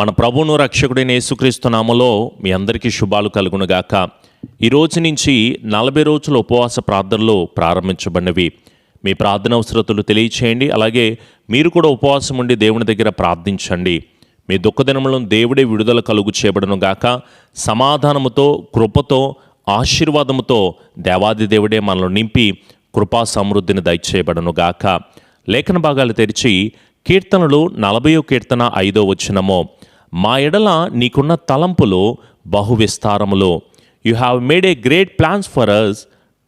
మన ప్రభువును రక్షకుడైన యేసుక్రీస్తు నామలో మీ అందరికీ శుభాలు కలుగునుగాక ఈ రోజు నుంచి నలభై రోజుల ఉపవాస ప్రార్థనలు ప్రారంభించబడినవి. మీ ప్రార్థన అవసరతలు తెలియచేయండి. అలాగే మీరు కూడా ఉపవాసం ఉండి దేవుని దగ్గర ప్రార్థించండి. మీ దుఃఖదినములను దేవుడే విడుదల కలుగు చేయబడనుగాక సమాధానముతో కృపతో ఆశీర్వాదముతో దేవాది దేవుడే మనల్ని నింపి కృపా సమృద్ధిని దయచేయబడనుగాక లేఖన భాగాలు తెరిచి కీర్తనలు నలభయో కీర్తన ఐదో వచ్చినమో మా ఎడల నీకున్న తలంపులు బహువిస్తారములో. You have made a great plans for us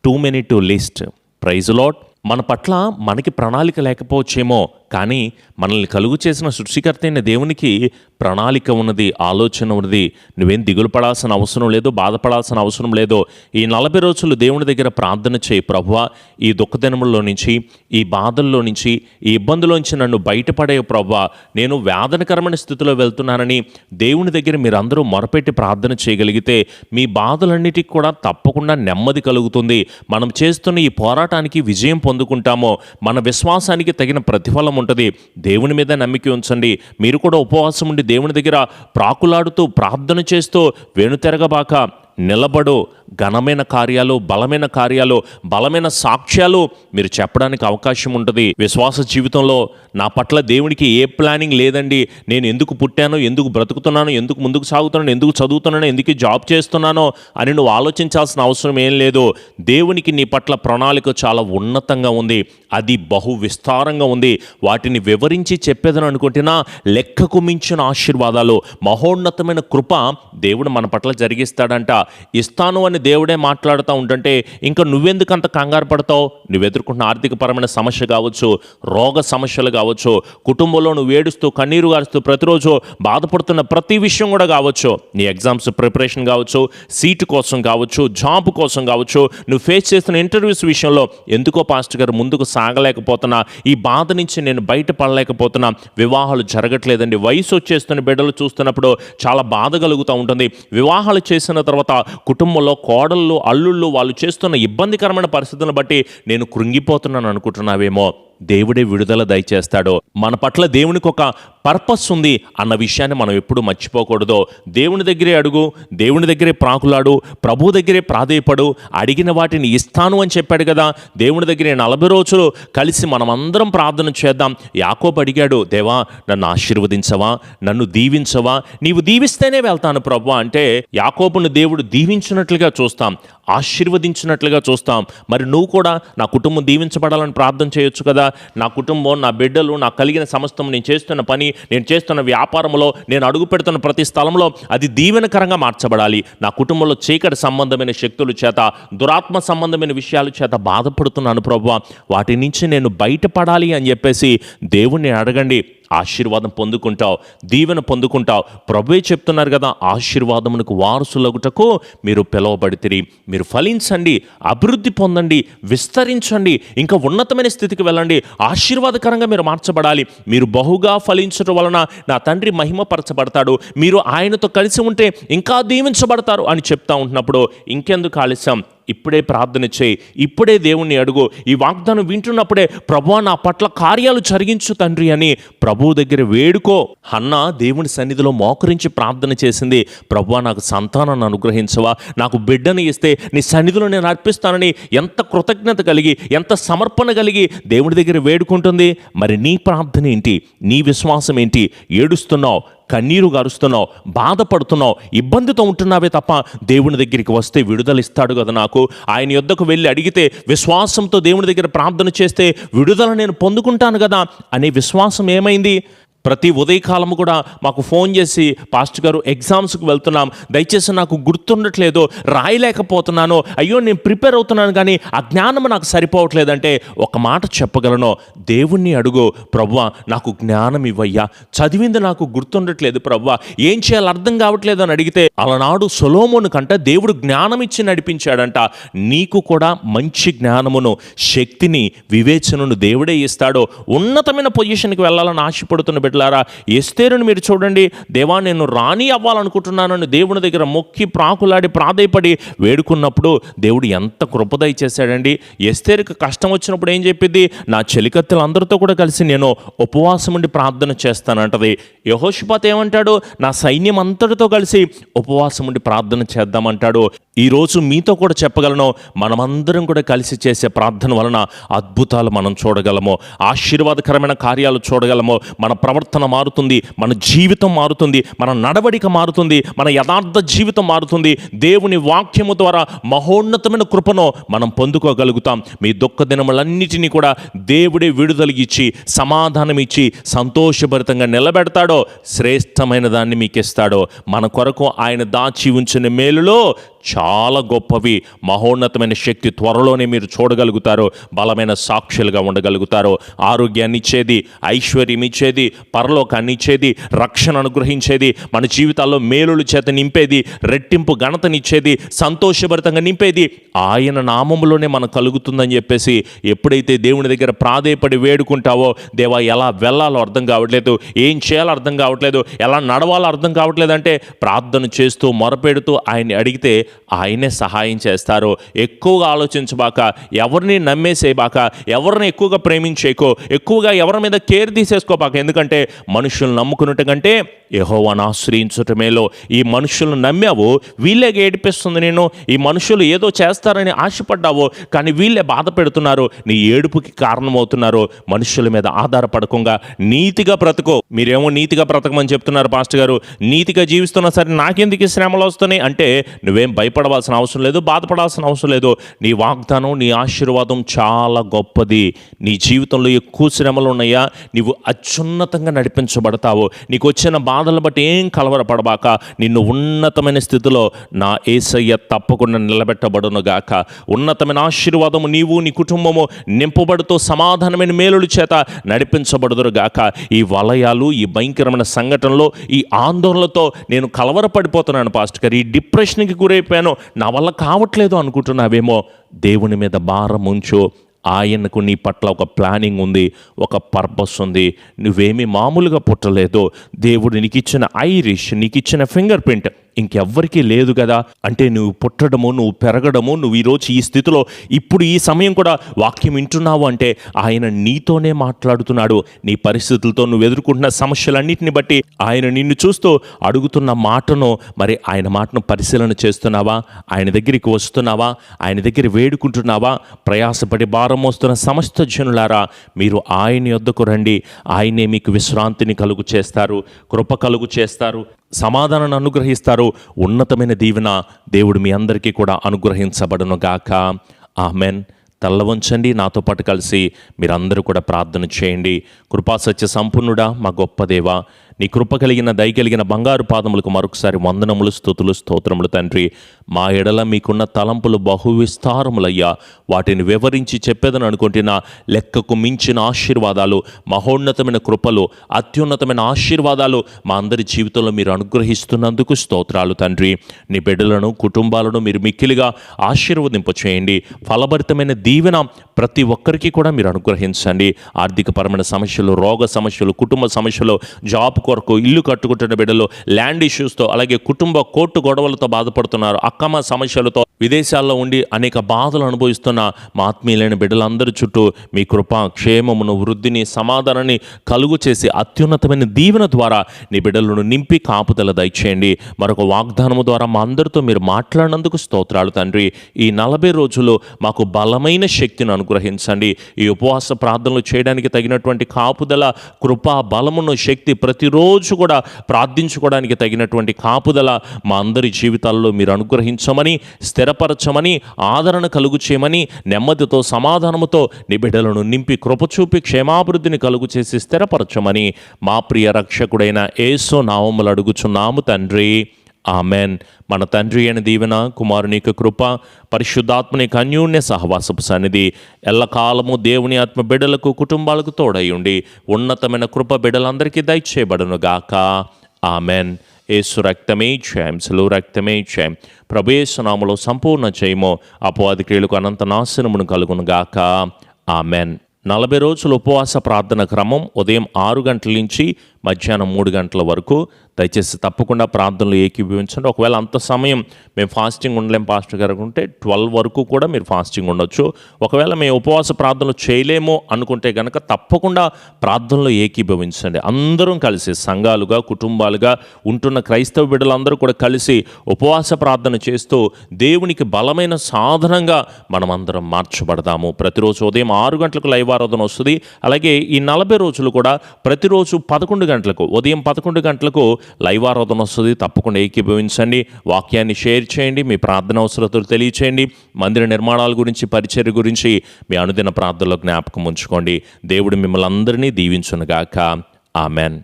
too many to list praise Lord మన పట్ల మనకి ప్రణాళిక లేకపోవచ్చేమో. కానీ మనల్ని కలుగు చేసిన సృష్టికర్తైన దేవునికి ప్రణాళిక ఉన్నది ఆలోచన ఉన్నది. నువ్వేం దిగులు పడాల్సిన అవసరం లేదు బాధపడాల్సిన అవసరం లేదు ఈ నలభై రోజులు దేవుని దగ్గర ప్రార్థన చేయి ప్రభువా. ఈ దుఃఖదినముల్లో నుంచి ఈ బాధల్లో నుంచి ఈ ఇబ్బందులోంచి నన్ను బయటపడే ప్రభువా. నేను వేదనకరమైన స్థితిలో వెళ్తున్నానని దేవుని దగ్గర మీరందరూ మొరపెట్టి ప్రార్థన చేయగలిగితే మీ బాధలన్నిటికీ కూడా తప్పకుండా నెమ్మది కలుగుతుంది. మనం చేస్తున్న ఈ పోరాటానికి విజయం పొందుకుంటామో మన విశ్వాసానికి తగిన ప్రతిఫలం ఉంటుంది. దేవుని మీద నమ్మిక ఉంచండి. మీరు కూడా ఉపవాసం ఉండి దేవుని దగ్గర ప్రాకులాడుతూ ప్రార్థన చేస్తూ వెనుతెరగబాక నిలబడు. ఘనమైన కార్యాలు బలమైన కార్యాలు బలమైన సాక్ష్యాలు మీరు చెప్పడానికి అవకాశం ఉంటుంది. విశ్వాస జీవితంలో నా పట్ల దేవునికి ఏ ప్లానింగ్ లేదండి. నేను ఎందుకు పుట్టాను ఎందుకు బ్రతుకుతున్నాను ఎందుకు ముందుకు సాగుతున్నాను ఎందుకు చదువుతున్నాను ఎందుకు జాబ్ చేస్తున్నానో అని నువ్వు ఆలోచించాల్సిన అవసరం ఏం లేదు. దేవునికి నీ పట్ల ప్రణాళిక చాలా ఉన్నతంగా ఉంది. అది బహు విస్తారంగా ఉంది. వాటిని వివరించి చెప్పేదని అనుకుంటున్నా లెక్కకు మించిన ఆశీర్వాదాలు మహోన్నతమైన కృప దేవుడు మన పట్ల జరిగిస్తాడంట. ఇస్తాను అని దేవుడే మాట్లాడుతూ ఉంటుంటే ఇంకా నువ్వెందుకు అంత కంగారు పడతావు? నువ్వు ఎదుర్కొంటున్న ఆర్థికపరమైన సమస్య కావచ్చు రోగ సమస్యలు కావచ్చు కుటుంబంలో నువ్వు ఏడుస్తూ కన్నీరు గారుస్తూ ప్రతిరోజు బాధపడుతున్న ప్రతి విషయం కూడా కావచ్చు. నీ ఎగ్జామ్స్ ప్రిపరేషన్ కావచ్చు సీటు కోసం కావచ్చు జాబ్ కోసం కావచ్చు నువ్వు ఫేస్ చేస్తున్న ఇంటర్వ్యూస్ విషయంలో ఎందుకో పాస్టర్ గారు ముందుకు సాగలేకపోతున్నా ఈ బాధ నుంచి నేను బయటపడలేకపోతున్నా వివాహాలు జరగట్లేదండి. వయసు వచ్చేస్తున్న బిడ్డలు చూస్తున్నప్పుడు చాలా బాధ కలుగుతూ ఉంటుంది. వివాహాలు చేసిన తర్వాత కుటుంబంలో కోడళ్ళు అల్లుళ్ళు వాళ్ళు చేస్తున్న ఇబ్బందికరమైన పరిస్థితులను బట్టి నేను కృంగిపోతున్నాను అనుకుంటున్నావేమో. దేవుడే విడుదల దయచేస్తాడో? మన పట్ల దేవునికి ఒక పర్పస్ ఉంది అన్న విషయాన్ని మనం ఎప్పుడు మర్చిపోకూడదు. దేవుని దగ్గరే అడుగు దేవుని దగ్గరే ప్రాకులాడు ప్రభు దగ్గరే ప్రాధేయపడు అడిగిన వాటిని ఇస్తాను అని చెప్పాడు కదా. దేవుని దగ్గరే నలభై రోజులు కలిసి మనమందరం ప్రార్థన చేద్దాం. యాకోబు అడిగాడు దేవా నన్ను ఆశీర్వదించవా? నన్ను దీవించవా? నీవు దీవిస్తేనే వెళ్తాను ప్రభు అంటే యాకోబును దేవుడు దీవించినట్లుగా చూస్తాం ఆశీర్వదించినట్లుగా చూస్తాం. మరి నువ్వు కూడా నా కుటుంబం దీవించబడాలని ప్రార్థన చేయొచ్చు కదా? నా కుటుంబం నా బిడ్డలు నాకు కలిగిన సమస్తం నేను చేస్తున్న పని నేను చేస్తున్న వ్యాపారంలో నేను అడుగు పెడుతున్న ప్రతి స్థలంలో అది దీవెనకరంగా మార్చబడాలి. నా కుటుంబంలో చీకటి సంబంధమైన శక్తుల చేత దురాత్మ సంబంధమైన విషయాల చేత బాధపడుతున్నాను ప్రభు వాటి నుంచి నేను బయటపడాలి అని చెప్పేసి దేవుణ్ణి అడగండి. ఆశీర్వాదం పొందుకుంటావు దీవెన పొందుకుంటావు. ప్రభువే చెప్తున్నారు కదా ఆశీర్వాదమునకు వారసులగుటకు మీరు పిలువబడితిరి. మీరు ఫలించండి అభివృద్ధి పొందండి విస్తరించండి ఇంకా ఉన్నతమైన స్థితికి వెళ్ళండి. ఆశీర్వాదకరంగా మీరు మార్చబడాలి. మీరు బహుగా ఫలించడం వలన నా తండ్రి మహిమపరచబడతాడు. మీరు ఆయనతో కలిసి ఉంటే ఇంకా దీవించబడతారు అని చెప్తా ఉంటున్నప్పుడు ఇంకెందుకు ఆలస్యం? ఇప్పుడే ప్రార్థన చేయి. ఇప్పుడే దేవుణ్ణి అడుగు. ఈ వాగ్దానం వింటున్నప్పుడే ప్రభు నా పట్ల కార్యాలు జరిగించు తండ్రి అని ప్రభువు దగ్గర వేడుకో. అన్న దేవుని సన్నిధిలో మోకరించి ప్రార్థన చేసింది. ప్రభు నాకు సంతానాన్ని అనుగ్రహించవా? నాకు బిడ్డని ఇస్తే నీ సన్నిధిలో నేను అర్పిస్తానని ఎంత కృతజ్ఞత కలిగి ఎంత సమర్పణ కలిగి దేవుడి దగ్గర వేడుకుంటుంది. మరి నీ ప్రార్థన ఏంటి? నీ విశ్వాసం ఏంటి? ఏడుస్తున్నావు. కన్నీరు గారుస్తున్నావు బాధపడుతున్నావు ఇబ్బందితో ఉంటున్నావే తప్ప దేవుని దగ్గరికి వస్తే విడుదలిస్తాడు కదా నాకు. ఆయన యొద్దకు వెళ్ళి అడిగితే విశ్వాసంతో దేవుని దగ్గర ప్రార్థన చేస్తే విడుదల నేను పొందుకుంటాను కదా అనే విశ్వాసం ఏమైంది? ప్రతి ఉదయకాలం కూడా మాకు ఫోన్ చేసి పాస్టర్ గారు ఎగ్జామ్స్కి వెళ్తున్నాం. దయచేసి నాకు గుర్తుండట్లేదో. రాయలేకపోతున్నాను. అయ్యో నేను ప్రిపేర్ అవుతున్నాను కానీ ఆ నాకు సరిపోవట్లేదంటే ఒక మాట చెప్పగలను. దేవుణ్ణి అడుగు. ప్రవ్వా నాకు జ్ఞానం ఇవ్వయ్యా. చదివింది నాకు గుర్తుండట్లేదు ప్రవ్వా ఏం చేయాలో అర్థం కావట్లేదు అని అడిగితే అలనాడు సొలోమోను కంట దేవుడు జ్ఞానం ఇచ్చి నడిపించాడంట. నీకు కూడా మంచి జ్ఞానమును శక్తిని వివేచనను దేవుడే ఇస్తాడో. ఉన్నతమైన పొజిషన్కి వెళ్ళాలని ఆశపడుతున్న బిడ్డ బిడ్డలారా ఎస్తేరుని మీరు చూడండి. దేవా నేను రాణి అవ్వాలనుకుంటున్నానని దేవుని దగ్గర మొక్కి ప్రాకులాడి ప్రాధేయపడి వేడుకున్నప్పుడు దేవుడు ఎంత కృపదయ చేశాడండి. ఎస్తేరుకి కష్టం వచ్చినప్పుడు ఏం చెప్పింది? నా చెలికత్తెలు అందరితో కూడా కలిసి నేను ఉపవాసం ఉండి ప్రార్థన చేస్తానంటది. యహోషిపాత్ ఏమంటాడు? నా సైన్యం అంతటితో కలిసి ఉపవాసం ఉండి ప్రార్థన చేద్దామంటాడు. ఈరోజు మీతో కూడా చెప్పగలను మనమందరం కూడా కలిసి చేసే ప్రార్థన వలన అద్భుతాలు మనం చూడగలము. ఆశీర్వాదకరమైన కార్యాలు చూడగలము. మన ప్రవర్తన మారుతుంది మన జీవితం మారుతుంది మన నడవడిక మారుతుంది మన యథార్థ జీవితం మారుతుంది. దేవుని వాక్యము ద్వారా మహోన్నతమైన కృపను మనం పొందుకోగలుగుతాం. మీ దుఃఖ దినములన్నిటినీ కూడా దేవుడే విడుదల ఇచ్చి సమాధానం ఇచ్చి సంతోషభరితంగా నిలబెడతాడో శ్రేష్టమైన దాన్ని మీకు ఇస్తాడో మన కొరకు ఆయన దాచి ఉంచిన మేలులో చాలా గొప్పవి మహోన్నతమైన శక్తి త్వరలోనే మీరు చూడగలుగుతారు బలమైన సాక్షులుగా ఉండగలుగుతారు. ఆరోగ్యాన్ని ఇచ్చేది ఐశ్వర్యం ఇచ్చేది పరలోకాన్ని ఇచ్చేది రక్షణ అనుగ్రహించేది మన జీవితాల్లో మేలుల చేత నింపేది రెట్టింపు ఘనతనిచ్చేది సంతోషభరితంగా నింపేది ఆయన నామములోనే మనకు కలుగుతుందని చెప్పేసి ఎప్పుడైతే దేవుని దగ్గర ప్రాధేయపడి వేడుకుంటావో దేవా ఎలా వెళ్ళాలో అర్థం కావట్లేదు ఏం చేయాలో అర్థం కావట్లేదు ఎలా నడవాలో అర్థం కావట్లేదు అంటే ప్రార్థన చేస్తూ మొరపెడుతూ ఆయన్ని అడిగితే ఆయనే సహాయం చేస్తారు ఎక్కువగా ఆలోచించబాక ఎవరిని నమ్మేసేయబాక ఎవరిని ఎక్కువగా ప్రేమించేకో ఎక్కువగా ఎవరి మీద కేర్ తీసేసుకోబాక ఎందుకంటే మనుషులు నమ్ముకున్నట్టు కంటే యహోవాను ఆశ్రయించటమేలో ఈ మనుషులను నమ్మావు వీళ్ళే ఏడిపిస్తుంది నేను ఈ మనుషులు ఏదో చేస్తారని ఆశపడ్డావు కానీ వీళ్ళే బాధ పెడుతున్నారు నీ ఏడుపుకి కారణమవుతున్నారు. మనుషుల మీద ఆధారపడకుండా నీతిగా బ్రతుకో. మీరేమో నీతిగా బ్రతకమని చెప్తున్నారు పాస్టర్ గారు. నీతిగా జీవిస్తున్నా సరే నాకెందుకు శ్రమలు వస్తున్నాయి? అంటే నువ్వేం భయపడవలసిన అవసరం లేదు బాధపడాల్సిన అవసరం లేదు. నీ వాగ్దానం నీ ఆశీర్వాదం చాలా గొప్పది. నీ జీవితంలో ఎక్కువ శ్రమలు ఉన్నాయా? నీవు అత్యున్నతంగా నడిపించబడతావు. నీకు వచ్చిన బాధలను బట్టి ఏం కలవరపడబాక నిన్ను ఉన్నతమైన స్థితిలో నా ఏసయ్య తప్పకుండా నిలబెట్టబడునుగాక ఉన్నతమైన ఆశీర్వాదము నీవు నీ కుటుంబము నింపబడుతూ సమాధానమైన మేలుల చేత నడిపించబడుదురు గాక. ఈ వలయాలు ఈ భయంకరమైన సంఘటనలో ఈ ఆందోళనలతో నేను కలవరపడిపోతున్నాను పాస్టర్ గారు. ఈ డిప్రెషన్కి గురైపోయాను. నా వల్ల కావట్లేదు అనుకుంటున్నావేమో. దేవుని మీద భారం ఉంచు. ఆయనకు నీ పట్ల ఒక ప్లానింగ్ ఉంది ఒక పర్పస్ ఉంది. నువ్వేమీ మామూలుగా పుట్టలేదో. దేవుడు నీకు ఇచ్చిన ఐరిష్ నీకు ఇచ్చిన ఫింగర్ ప్రింట్ ఇంకెవ్వరికీ లేదు కదా. అంటే నువ్వు పుట్టడము నువ్వు పెరగడము నువ్వు ఈరోజు ఈ స్థితిలో ఇప్పుడు ఈ సమయం కూడా వాక్యం వింటున్నావు అంటే ఆయన నీతోనే మాట్లాడుతున్నాడు. నీ పరిస్థితులతో నువ్వు ఎదుర్కొంటున్న సమస్యలన్నింటిని బట్టి ఆయన నిన్ను చూస్తూ అడుగుతున్న మాటను మరి ఆయన మాటను పరిశీలన చేస్తున్నావా? ఆయన దగ్గరికి వస్తున్నావా? ఆయన దగ్గర వేడుకుంటున్నావా? ప్రయాసపడి భారం మోస్తున్న సమస్త జనులారా మీరు ఆయన యొద్దకు రండి. ఆయనే మీకు విశ్రాంతిని కలుగు చేస్తారు కృప కలుగు చేస్తారు సమాధానాన్ని అనుగ్రహిస్తారు. ఉన్నతమైన దీవెన దేవుడు మీ అందరికీ కూడా అనుగ్రహించబడును గాక. ఆమెన్. తల్ల వంచండి నాతో పాటు కలిసి మీరందరూ కూడా ప్రార్థన చేయండి. కృపాసత్య సంపూర్ణుడా మా గొప్ప దేవ నీ కృప కలిగిన దయ కలిగిన బంగారు పాదములకు మరొకసారి వందనములు స్థుతులు స్తోత్రములు తండ్రి. మా ఎడల మీకున్న తలంపులు బహువిస్తారములయ్యా. వాటిని వివరించి చెప్పేదని అనుకుంటున్న లెక్కకు మించిన ఆశీర్వాదాలు మహోన్నతమైన కృపలు అత్యున్నతమైన ఆశీర్వాదాలు మా అందరి జీవితంలో మీరు అనుగ్రహిస్తున్నందుకు స్తోత్రాలు తండ్రి. నీ బిడ్డలను కుటుంబాలను మీరు మిక్కిలిగా ఆశీర్వదింప చేయండి. ఫలభరితమైన దీవెన ప్రతి ఒక్కరికి కూడా మీరు అనుగ్రహించండి. ఆర్థికపరమైన సమస్యలు రోగ సమస్యలు కుటుంబ సమస్యలు జాబ్ కొరకు ఇల్లు కట్టుకుంటున్న బిడ్డలు ల్యాండ్ ఇష్యూస్తో అలాగే కుటుంబ కోర్టు గొడవలతో బాధపడుతున్నారు. అక్కమ సమస్యలతో విదేశాల్లో ఉండి అనేక బాధలు అనుభవిస్తున్న మా ఆత్మీయులైన బిడ్డలందరి చుట్టూ మీ కృప క్షేమమును వృద్ధిని సమాధానాన్ని కలుగు చేసి అత్యున్నతమైన దీవెన ద్వారా నీ బిడ్డలను నింపి కాపుదల దయచేయండి. మరొక వాగ్దానము ద్వారా మా అందరితో మీరు మాట్లాడినందుకు స్తోత్రాలు తండ్రి. ఈ నలభై రోజులు మాకు బలమైన శక్తిని అనుగ్రహించండి. ఈ ఉపవాస ప్రార్థనలు చేయడానికి తగినటువంటి కాపుదల కృప బలమును శక్తి ప్రతిరోజు కూడా ప్రార్థించుకోవడానికి తగినటువంటి కాపుదల మా అందరి జీవితాల్లో మీరు అనుగ్రహించమని స్థిరపరచమని ఆదరణ కలుగు చేయమని నెమ్మదితో సమాధానముతో నిబిడలను నింపి కృపచూపి క్షేమాభివృద్ధిని కలుగు చేసి స్థిరపరచమని మా ప్రియ రక్షకుడైన ఏసో నామములు అడుగుచున్నాము తండ్రి. ఆమెన్. మన తండ్రి అయిన దీవెన కుమారుని యొక్క కృప పరిశుద్ధాత్మని యొక్క సహవాసపు సన్నిధి ఎల్లకాలము దేవుని ఆత్మ బిడలకు కుటుంబాలకు తోడయుండి ఉన్నతమైన కృప బిడలందరికీ దయచేయబడును గాక ఆమెన్. ఏసు రక్తమే క్షయం సెలవు రక్తమే క్షయం ప్రభేశనామలో సంపూర్ణ చేయమో అపవాది క్రియలకు అనంత నాశనమును కలుగును గాక. ఆమెన్. నలభై రోజుల ఉపవాస ప్రార్థన క్రమం ఉదయం ఆరు గంటల నుంచి మధ్యాహ్నం మూడు గంటల వరకు. దయచేసి తప్పకుండా ప్రార్థనలు ఏకీభవించండి. ఒకవేళ అంత సమయం మేము ఫాస్టింగ్ ఉండలేం పాస్టర్ గారు ఉంటే ట్వెల్వ్ వరకు కూడా మీరు ఫాస్టింగ్ ఉండొచ్చు. ఒకవేళ మేము ఉపవాస ప్రార్థనలు చేయలేము అనుకుంటే కనుక తప్పకుండా ప్రార్థనలు ఏకీభవించండి. అందరం కలిసి సంఘాలుగా కుటుంబాలుగా ఉంటున్న క్రైస్తవ బిడ్డలందరూ కూడా కలిసి ఉపవాస ప్రార్థన చేస్తూ దేవునికి బలమైన సాధనంగా మనమందరం మార్చబడదాము. ప్రతిరోజు ఉదయం ఆరు గంటలకు లైవ్ ఆరాధన వస్తుంది. అలాగే ఈ నలభై రోజులు కూడా ప్రతిరోజు పదకొండు గంటలకు ఉదయం పదకొండు గంటలకు లైవ్ ఆరాధన వస్తుంది. తప్పకుండా ఏకీభవించండి. వాక్యాన్ని షేర్ చేయండి. మీ ప్రార్థన అవసరతలు తెలియచేయండి. మందిర నిర్మాణాల గురించి పరిచర్య గురించి మీ అనుదిన ప్రార్థనలో జ్ఞాపకం ఉంచుకోండి. దేవుడు మిమ్మల్ని అందరినీ దీవించునుగాక. ఆమెన్.